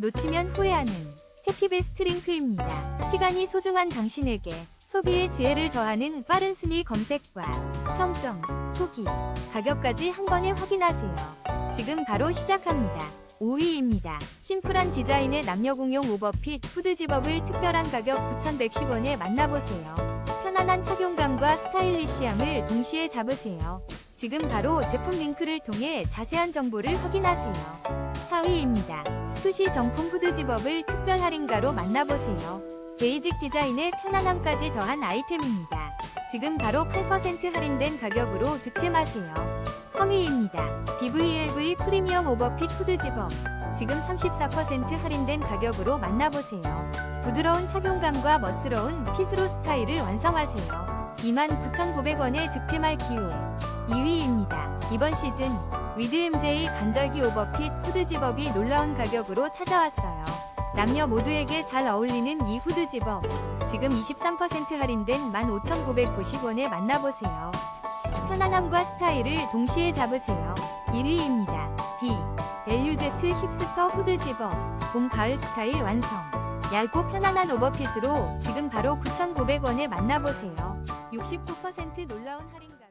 놓치면 후회하는 해피베스트 링크입니다. 시간이 소중한 당신에게 소비의 지혜를 더하는 빠른 순위 검색과 평점, 후기, 가격까지 한 번에 확인하세요. 지금 바로 시작합니다. 5위입니다. 심플한 디자인의 남녀공용 오버핏 후드 집업을 특별한 가격 9,110원에 만나보세요. 편안한 착용감과 스타일리시함을 동시에 잡으세요. 지금 바로 제품 링크를 통해 자세한 정보를 확인하세요. 4위입니다. 스투시 정품 후드 집업을 특별 할인가로 만나보세요. 베이직 디자인의 편안함까지 더한 아이템입니다. 지금 바로 8% 할인된 가격으로 득템하세요. 3위입니다. BVLV 프리미엄 오버핏 후드 집업. 지금 34% 할인된 가격으로 만나보세요. 부드러운 착용감과 멋스러운 핏으로 스타일을 완성하세요. 29,900원에 득템할 기회. 2위입니다. 이번 시즌 위드MJ 간절기 오버핏 후드 집업이 놀라운 가격으로 찾아왔어요. 남녀 모두에게 잘 어울리는 이 후드 집업. 지금 23% 할인된 15,990원에 만나보세요. 편안함과 스타일을 동시에 잡으세요. 1위입니다. B. LUZ 힙스터 후드 집업. 봄 가을 스타일 완성. 얇고 편안한 오버핏으로 지금 바로 9,900원에 만나보세요. 69% 놀라운 할인가.